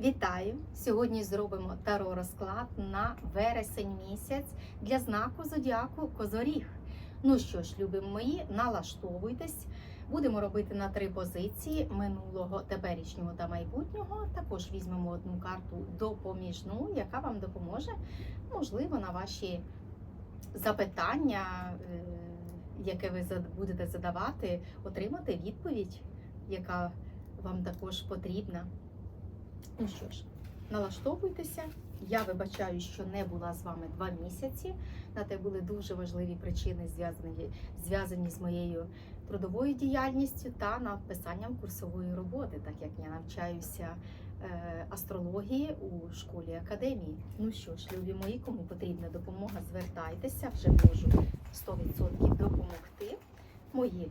Вітаю! Сьогодні зробимо таро розклад на вересень місяць для знаку зодіаку Козоріг. Ну що ж, любі мої, налаштовуйтесь. Будемо робити на три позиції минулого, теперішнього та майбутнього. Також візьмемо одну карту допоміжну, яка вам допоможе, можливо, на ваші запитання, е, яке ви будете задавати, отримати відповідь, яка вам також потрібна. Ну що ж, налаштовуйтеся. Я вибачаю, що не була з вами два місяці. На те були дуже важливі причини, зв'язані, зв'язані з моєю трудовою діяльністю та написанням курсової роботи, так як я навчаюся е, астрології у школі академії. Ну що ж, любі мої, кому потрібна допомога, звертайтеся, вже можу 100% допомогти. Мої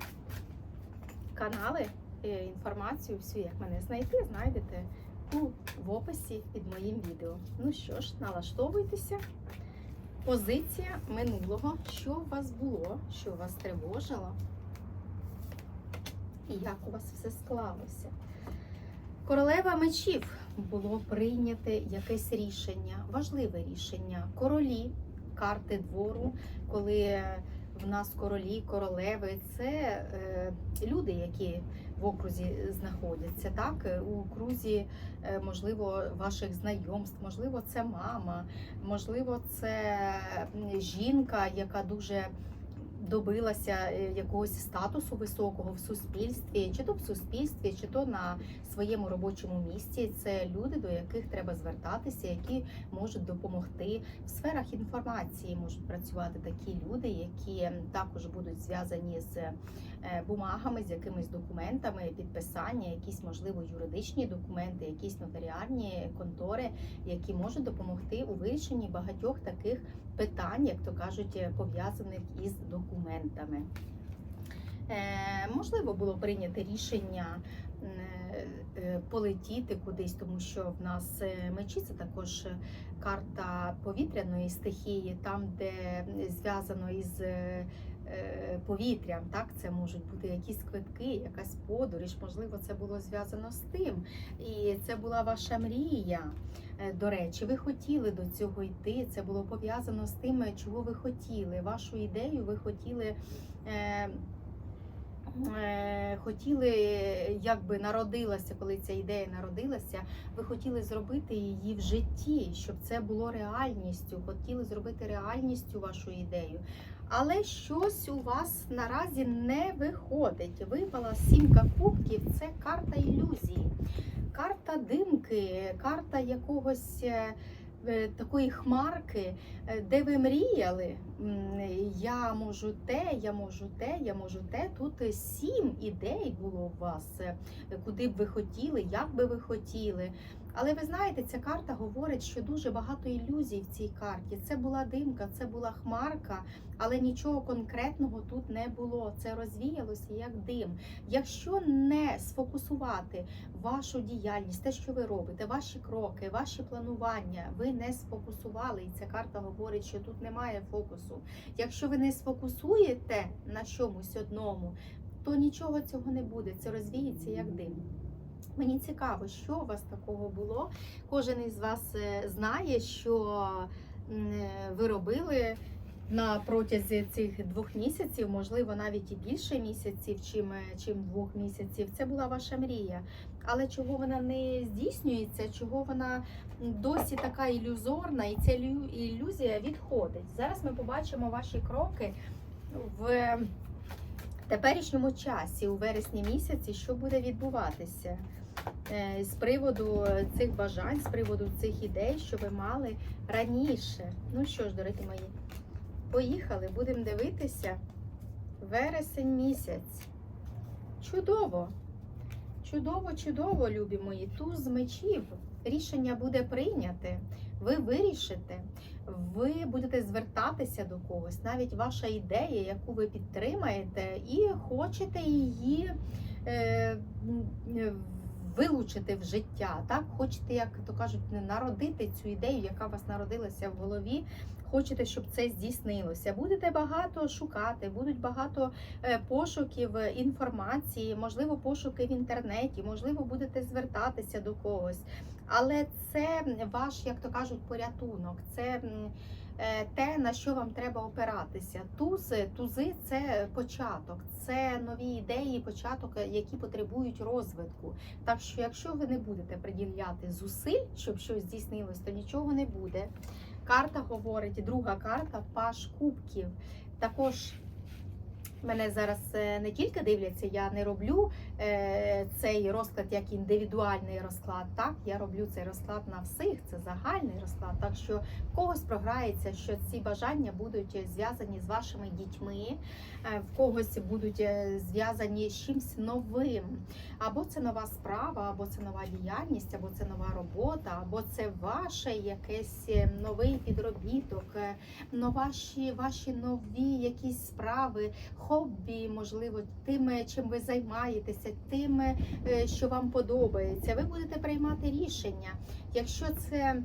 канали, е, інформацію, всю, як мене знайти, знайдете в описі під моїм відео. Ну що ж, налаштовуйтеся. Позиція минулого, що у вас було, що вас тривожило, і як у вас все склалося. Королева мечів було прийняте якесь рішення, важливе рішення. Королі, карти двору, коли в нас королі, королеви це е, люди, які в окрузі знаходяться, так? Е, у крузі, е, можливо, ваших знайомств, можливо, це мама, можливо, це жінка, яка дуже добилася е, якогось статусу високого в суспільстві, чи то в суспільстві, чи то на своєму робочому місці. Це люди, до яких треба звертатися, які можуть допомогти в сферах інформації. Можуть працювати такі люди, які також будуть зв'язані з е, бумагами, з якимись документами, підписання, якісь можливо юридичні документи, якісь нотаріальні контори, які можуть допомогти у вирішенні багатьох таких питань, як то кажуть, е, пов'язаних із документами. Е, можливо, було прийнято рішення е, полетіти кудись, тому що в нас мечі це також карта повітряної стихії, там, де зв'язано із повітрям. Так, це можуть бути якісь квитки, якась подорож. Можливо, це було зв'язано з тим. І це була ваша мрія. Е, До речі, ви хотіли до цього йти. Це було пов'язано з тим, е, чого ви хотіли. Вашу ідею ви хотіли. Е, Хотіли, якби народилася, коли ця ідея народилася, ви хотіли зробити її в житті, щоб це було реальністю. Хотіли зробити реальністю вашу ідею. Але щось у вас наразі не виходить. Випала сімка кубків, це карта ілюзії, карта димки, карта якогось е, такої хмарки, е, де ви мріяли. Я можу те, я можу те, я можу те. Тут е, сім ідей було у вас, е, куди б ви хотіли, як би ви хотіли. Але ви знаєте, ця карта говорить, що дуже багато ілюзій в цій карті. Це була димка, це була хмарка, але нічого конкретного тут не було. Це розвіялося як дим. Якщо не сфокусувати вашу діяльність, те, що ви робите, ваші кроки, ваші планування, ви не сфокусували, і ця карта говорить, що тут немає фокусу. Якщо ви не сфокусуєте на чомусь одному, то нічого цього не буде. Це розвіється як дим. Мені цікаво, що у вас такого було. Кожен із вас е, знає, що е, ви робили на протязі цих двох місяців, можливо, навіть і більше місяців, чим, е, чим двох місяців. Це була ваша мрія. Але чого вона не здійснюється, чого вона досі така ілюзорна, і ця ілюзія відходить. Зараз ми побачимо ваші кроки в теперішньому часі, у вересні місяці, що буде відбуватися з приводу цих бажань, з приводу цих ідей, що ви мали раніше. Ну що ж, дорогі мої, поїхали, будемо дивитися. Вересень місяць. Чудово! Чудово, чудово, любі мої. Туз мечів. Рішення буде прийняте. Ви вирішите, ви будете звертатися до когось. Навіть ваша ідея, яку ви підтримаєте, і хочете її е, е, вилучити в життя. Так, хочете, як то кажуть, не народити цю ідею, яка у вас народилася в голові. Хочете, щоб це здійснилося. Будете багато шукати, будуть багато е, пошуків е, інформації, можливо, пошуки в інтернеті, можливо, будете звертатися до когось. Але це ваш, як то кажуть, порятунок. Це те, на що вам треба опиратися. Тузи, тузи це початок, це нові ідеї, початок, е, які потребують розвитку. Так що, якщо ви не будете приділяти зусиль, щоб щось здійснилось, то нічого не буде. Карта говорить, друга карта Паш Кубків. Також мене зараз е, не тільки дивляться, я не роблю е, цей розклад як індивідуальний розклад. Так, я роблю цей розклад на всіх, це загальний розклад. Так що в когось програється, що ці бажання будуть зв'язані з вашими дітьми, е, в когось будуть е, зв'язані з чимсь новим. Або це нова справа, або це нова діяльність, або це нова робота, або це ваше якесь е, новий підробіток, е, ваші, ваші нові якісь справи, хобі, можливо, тим, чим ви займаєтеся, тим, е, що вам подобається. Ви будете приймати рішення. Якщо це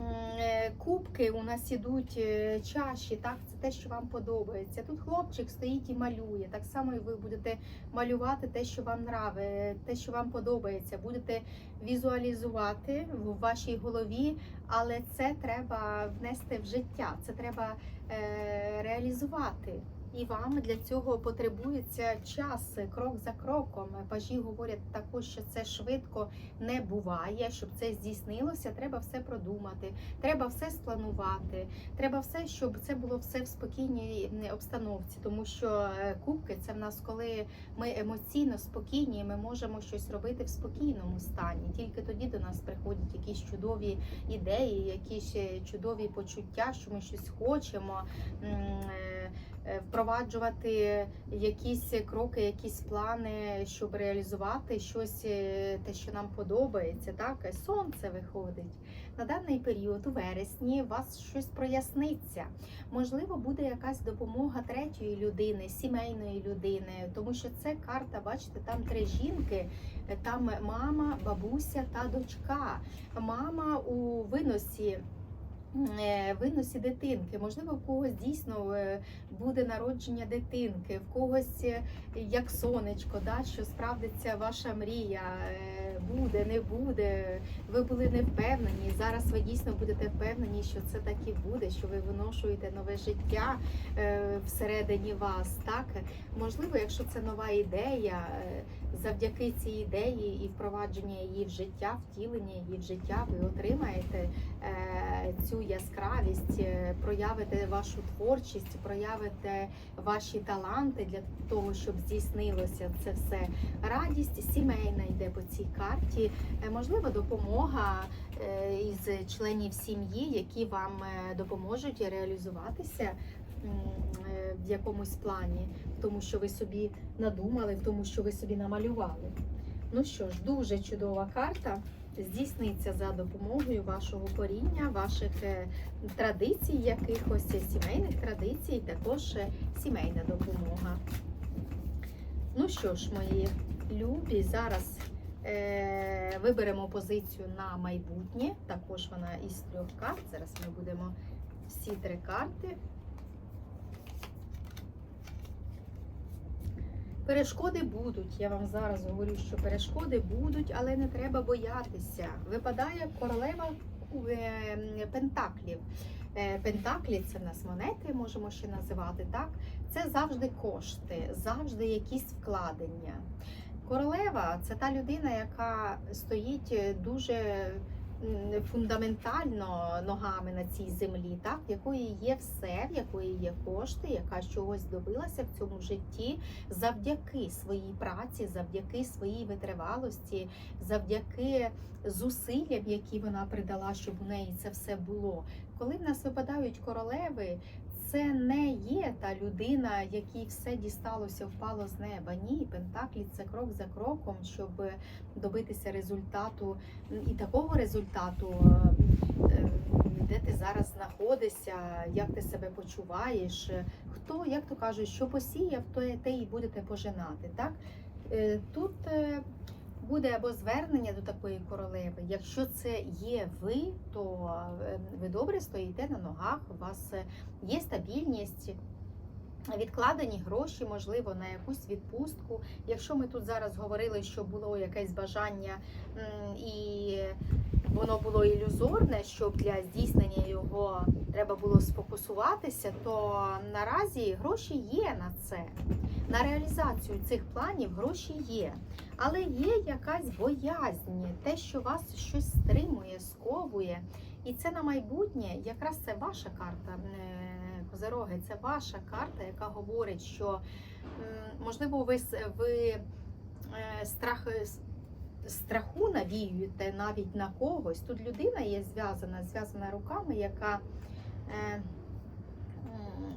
е, кубки у нас ідуть е, чаші, так це те, що вам подобається. Тут хлопчик стоїть і малює. Так само і ви будете малювати те, що вам нравить, те, що вам подобається. Будете візуалізувати в вашій голові, але це треба внести в життя. Це треба реалізувати. І вам для цього потребується час, крок за кроком. Пажі говорять також, що це швидко не буває. Щоб це здійснилося, треба все продумати, треба все спланувати, треба все, щоб це було все в спокійній обстановці. Тому що е, кубки це в нас, коли ми емоційно спокійні, ми можемо щось робити в спокійному стані. Тільки тоді до нас приходять якісь чудові ідеї, якісь е, чудові почуття, що ми щось хочемо. Е, Впроваджувати якісь кроки, якісь плани, щоб реалізувати щось, е, те, що нам подобається. Так, сонце виходить на даний період у вересні. У вас щось проясниться. Можливо, буде якась допомога третьої людини, сімейної людини, тому що це карта, бачите, там три жінки, там мама, бабуся та дочка. Мама у виносі. Е, Виносі дитинки, можливо, в когось дійсно е, буде народження дитинки, в когось е, як сонечко, да, що справдиться ваша мрія, буде, не буде. Ви були не впевнені. Зараз ви дійсно будете впевнені, що це так і буде, що ви виношуєте нове життя всередині вас. Так можливо, якщо це нова ідея, завдяки цій ідеї і впровадження її в життя, втілення її в життя, ви отримаєте е, цю яскравість, е, проявите вашу творчість, проявите ваші таланти для того, щоб здійснилося це все. Радість сімейна йде по цій карті. Е, Можливо, допомога е, із членів сім'ї, які вам допоможуть реалізуватися в якомусь плані, в тому, що ви собі надумали, в тому, що ви собі намалювали. Ну що ж, дуже чудова карта. Здійсниться за допомогою вашого коріння, ваших е, традицій, якихось сімейних традицій, також е, сімейна допомога. Ну що ж, мої любі, зараз е, виберемо позицію на майбутнє. Також вона із трьох карт. Зараз ми будемо всі три карти. Перешкоди будуть. Я вам зараз говорю, що перешкоди будуть, але не треба боятися. Випадає королева е, пентаклів. Е, Пентаклі це в нас монети, можемо ще називати так. Це завжди кошти, завжди якісь вкладення. Королева це та людина, яка стоїть е, дуже фундаментально ногами на цій землі, так в якої є все, в якої є кошти, яка чогось добилася в цьому житті завдяки своїй праці, завдяки своїй витривалості, завдяки зусиллям, які вона придала, щоб у неї це все було. Коли в нас випадають королеви, це не є та людина, якій все дісталося, впало з неба. Ні, Пентаклі це крок за кроком, щоб добитися результату і такого результату, е, е, де ти зараз знаходишся, як ти себе почуваєш. Хто, як то кажуть, що посіяв, то те і будете пожинати. Так? Е, Тут буде або звернення до такої королеви. Якщо це є ви, то е, ви добре стоїте на ногах, у вас е, є стабільність. Відкладені гроші, можливо, на якусь відпустку. Якщо ми тут зараз говорили, що було якесь бажання і воно було ілюзорне, щоб для здійснення його треба було сфокусуватися, то наразі гроші є на це. На реалізацію цих планів гроші є. Але є якась боязнь, те, що вас щось стримує, сковує. І це на майбутнє, якраз це ваша карта, е, Козероги, це ваша карта, яка говорить, що можливо ви, ви е, страх, страху навіюєте навіть на когось. Тут людина є зв'язана, зв'язана руками, яка е,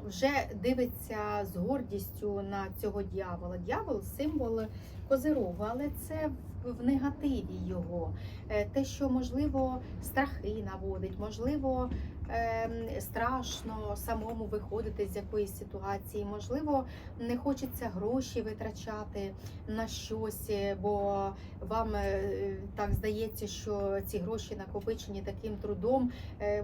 вже дивиться з гордістю на цього дьявола. Дьявол символ козирогу, але це в, негативі його. Е, Те, що можливо страхи наводить, можливо, ем, страшно самому виходити з якоїсь ситуації, можливо, не хочеться гроші витрачати на щось, е, бо вам е, так здається, що ці гроші накопичені таким трудом.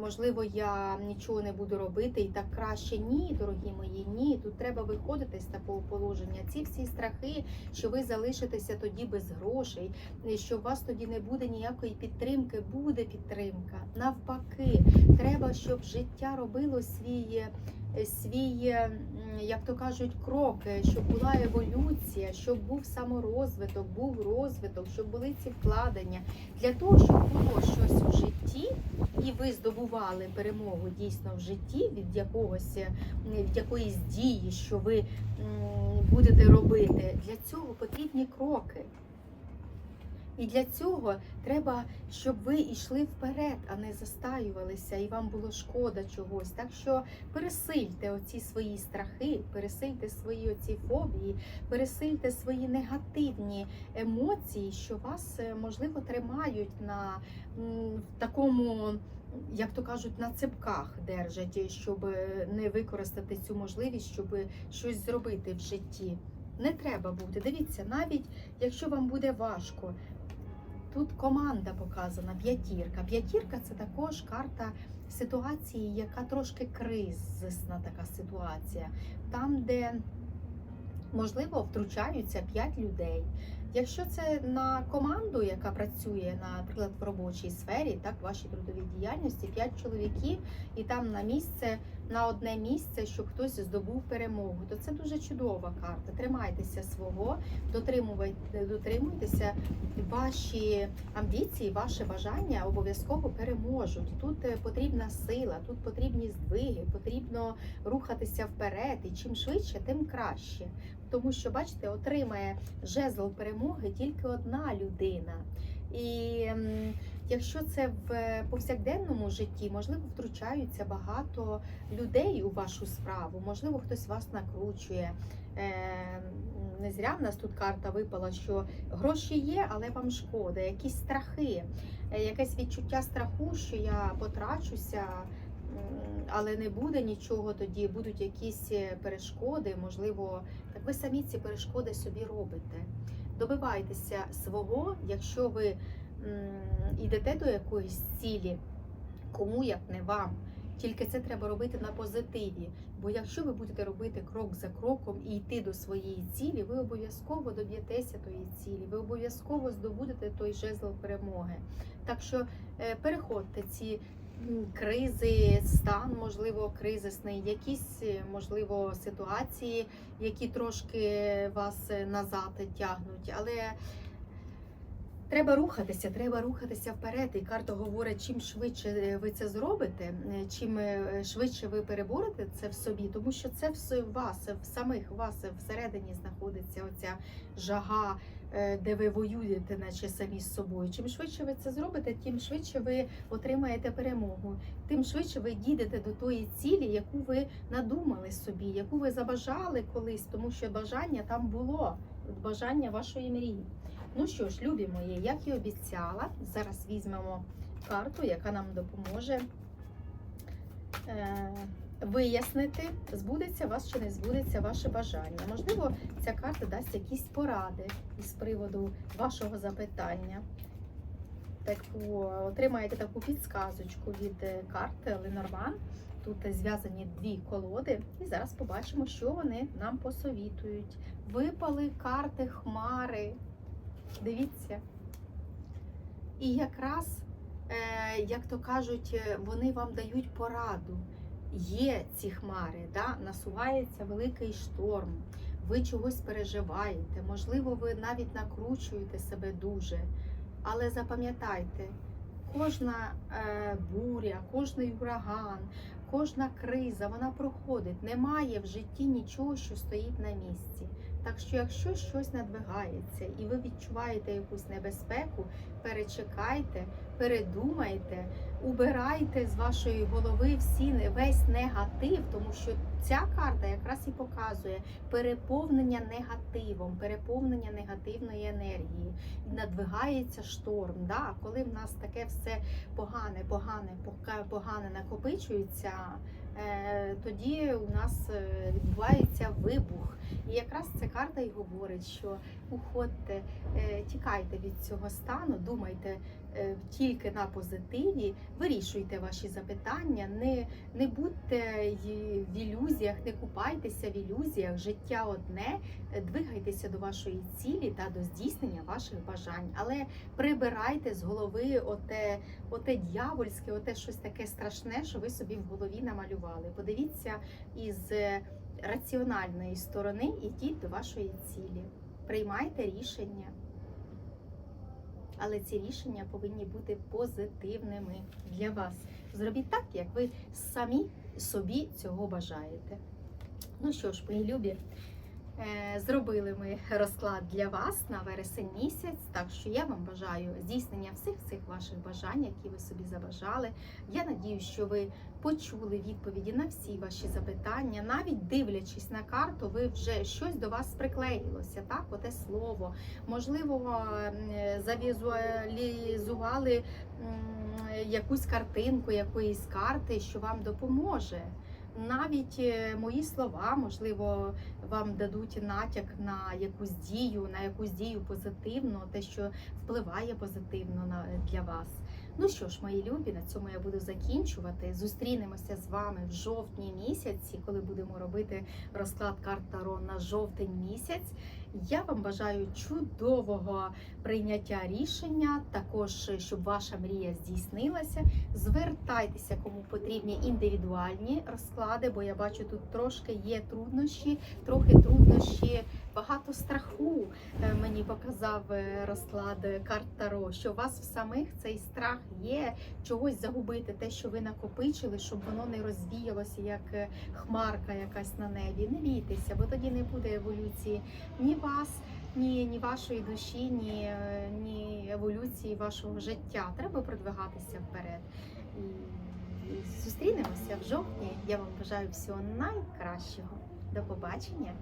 Можливо, я нічого не буду робити і так краще. Ні, дорогі мої, ні. Тут треба виходити з такого положення. Ці всі страхи, що ви залишитеся тоді без грошей, е, що у вас тоді не буде ніякої підтримки, буде підтримка. Навпаки, треба, щоб життя робило свій. е, Свій, е, як то кажуть, крок, е, щоб була еволюція, щоб був саморозвиток, був розвиток, щоб були ці вкладення для того, щоб було щось в житті, і ви здобували перемогу дійсно в житті від якогось від якоїсь дії, що ви будете робити. Для цього потрібні кроки. І для цього треба, щоб ви йшли вперед, а не застаювалися, і вам було шкода чогось. Так що пересильте оці свої страхи, пересильте свої оці фобії, пересильте свої негативні емоції, що вас е, можливо тримають на в такому. Як то кажуть, на цепках держать, щоб е, не використати цю можливість, щоб щось зробити в житті. Не треба бути. Дивіться, навіть якщо вам буде важко, тут команда показана, п'ятірка. П'ятірка це також карта ситуації, яка трошки кризисна така ситуація, там, де можливо втручаються п'ять людей. Якщо це на команду, яка працює, наприклад, в робочій сфері, так, в вашій трудовій діяльності, п'ять чоловіків, і там на місце, на одне місце, щоб хтось здобув перемогу, то це дуже чудова карта. Тримайтеся свого, дотримуйтеся ваші амбіції, ваше бажання обов'язково переможуть. Тут е, потрібна сила, тут потрібні здвиги, потрібно рухатися вперед. І чим швидше, тим краще. Тому що, бачите, отримає жезл перемоги тільки одна людина. І якщо це в повсякденному житті, можливо, втручаються багато людей у вашу справу, можливо, хтось вас накручує. Е, Не зря в нас тут карта випала, що гроші є, але вам шкода, якісь страхи, е, якесь відчуття страху, що я потрачуся. Але не буде нічого тоді, будуть якісь е, перешкоди, можливо, ви самі ці перешкоди собі робите. Добивайтеся свого, якщо ви йдете до якоїсь цілі, кому як не вам. Тільки це треба робити на позитиві. Бо якщо ви будете робити крок за кроком і йти до своєї цілі, ви обов'язково доб'єтеся тої цілі, ви обов'язково здобудете той жезл перемоги. Так що е, переходьте ці кризи, стан, можливо, кризисний, якісь е, можливо ситуації, які трошки вас е, назад тягнуть, але. Треба рухатися, треба рухатися вперед. І карта говорить, чим швидше е, ви це зробите, чим швидше ви переборете це в собі, тому що це все в вас, в самих вас всередині знаходиться оця жага, де ви воюєте, наче самі з собою. Чим швидше ви це зробите, тим швидше ви отримаєте перемогу, тим швидше ви дійдете до тої цілі, яку ви надумали собі, яку ви забажали колись, тому що бажання там було, бажання вашої мрії. Ну що ж, любі мої, як і обіцяла, зараз візьмемо карту, яка нам допоможе е, вияснити, збудеться вас чи не збудеться ваше бажання. Можливо, ця карта дасть якісь поради із приводу вашого запитання. Таку, отримаєте таку підсказочку від е, карти Ленорман. Тут зв'язані дві колоди, і зараз побачимо, що вони нам посовітують. Випали карти хмари. Дивіться. І якраз, е, як то кажуть, е, вони вам дають пораду. Є ці хмари, да? насувається великий шторм, ви чогось переживаєте, можливо, ви навіть накручуєте себе дуже. Але запам'ятайте, кожна е, буря, кожний ураган, кожна криза, вона проходить. Немає в житті нічого, що стоїть на місці. Так що, якщо щось надвигається і ви відчуваєте якусь небезпеку, перечекайте, передумайте, убирайте з вашої голови всі весь негатив, тому що ця карта якраз і показує переповнення негативом, переповнення негативної енергії. Надвигається шторм. Да? Коли в нас таке все погане, погане, погане накопичується, тоді у нас е, відбувається вибух. І якраз ця карта й говорить, що уходьте, е, тікайте від цього стану, думайте е, тільки на позитиві, вирішуйте ваші запитання, не, не будьте в ілюзіях, не купайтеся в ілюзіях, життя одне, е, двигайтеся до вашої цілі та до здійснення ваших бажань. Але прибирайте з голови оте, оте дьявольське, оте щось таке страшне, що ви собі в голові намалювали. Подивіться із е, раціональної сторони, ідіть до вашої цілі. Приймайте рішення. Але ці рішення повинні бути позитивними для вас. Зробіть так, як ви самі собі цього бажаєте. Ну що ж, мої любі, зробили ми розклад для вас на вересень місяць. Так що я вам бажаю здійснення всіх цих ваших бажань, які ви собі забажали. Я надію, що ви почули відповіді на всі ваші запитання. Навіть дивлячись на карту, ви вже щось до вас приклеїлося. Так, оте слово. Можливо, завізуалізували якусь картинку якоїсь карти, що вам допоможе. Навіть е, мої слова, можливо, вам дадуть натяк на якусь дію, на якусь дію позитивну, те, що впливає позитивно на для вас. Ну що ж, мої любі, на цьому я буду закінчувати. Зустрінемося з вами в жовтні місяці, коли будемо робити розклад карт Таро на жовтень місяць. Я вам бажаю чудового прийняття рішення, також щоб ваша мрія здійснилася. Звертайтеся, кому потрібні індивідуальні розклади, бо я бачу, тут трошки є труднощі, трохи труднощі, багато страху е, мені показав е, розклад карт Таро, що у вас в самих цей страх є чогось загубити, те, що ви накопичили, щоб воно не розвіялося як е, хмарка якась на небі. Не бійтеся, бо тоді не буде еволюції ні вас, ні, ні вашої душі, ні, е, ні еволюції вашого життя. Треба продвигатися вперед. І і зустрінемося в жовтні. Я вам бажаю всього найкращого. До побачення!